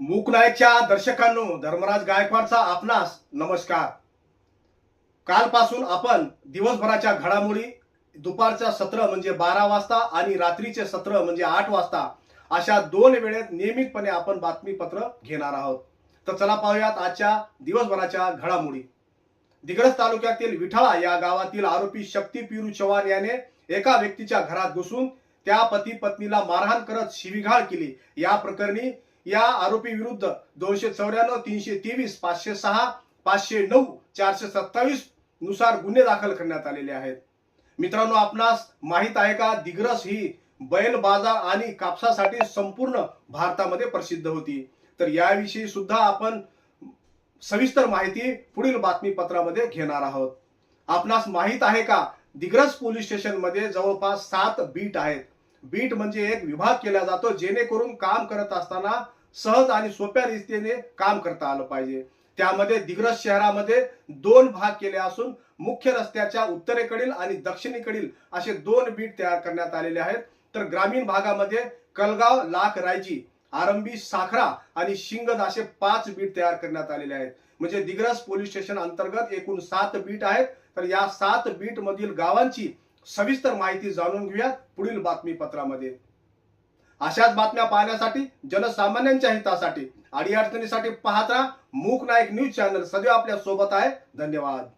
मूकनायकच्या दर्शकांनो धर्मराज गायकवाडचा आपणास नमस्कार. कालपासून आपण दिवसभराच्या घडामोडी दुपारचं सत्र म्हणजे बारा वाजता आणि रात्रीचे सत्र म्हणजे आठ वाजता अशा दोन वेळेत नियमितपणे आपण बातमीपत्र घेणार आहोत. तर चला पाहूयात आजच्या दिवसभराच्या घडामोडी. दिग्रस तालुक्यातील विठाळा या गावातील आरोपी शक्ती पिरू चव्हाण याने एका व्यक्तीच्या घरात घुसून त्या पती पत्नीला मारहाण करत शिवीघाळ केली. या प्रकरणी या आरोपी विरुद्ध दोनशे चौऱ्याण्णव तीनशे तेवीस पाचशे सहा पाचशे नऊ चारशे सत्तावीसनुसार गुन्हे दाखल करण्यात आलेले आहेत. मित्रांनो आपणास माहीत आहे का दिग्रस ही बैल बाजार आणि कापसासाठी संपूर्ण भारतामध्ये प्रसिद्ध होती. तर याविषयी सुद्धा आपण सविस्तर माहिती पुढील बातमीपत्रामध्ये घेणार आहोत. आपणास माहीत आहे का दिग्रस पोलीस स्टेशनमध्ये जवळपास सात बीट आहेत. बीट म्हणजे एक विभाग केला जातो जेणेकरून काम करत असताना सहज आणि सोप्या रीतीने काम करता आलं पाहिजे. त्यामध्ये दिग्रस शहरामध्ये दोन भाग केले असून मुख्य रस्त्याच्या उत्तरेकडील आणि दक्षिणेकडील असे दोन बीट तयार करण्यात आलेले आहेत. तर ग्रामीण भागामध्ये कलगाव लाख रायजी आरंभी साखरा आणि शिंगद असे पाच बीट तयार करण्यात आलेले आहेत. म्हणजे दिग्रस पोलीस स्टेशन अंतर्गत एकूण सात बीट आहेत. तर या सात बीट मधील गावांची सविस्तर माहिती जाणून घेऊयात पुढील बातमीपत्रामध्ये. अशाच बातम्या पाहण्यासाठी जनसामान्यांच्या हितासाठी अडीअडचणीसाठी पाहत राहा. मूक नायक न्यूज चॅनल सदैव आपल्यासोबत आहे. धन्यवाद.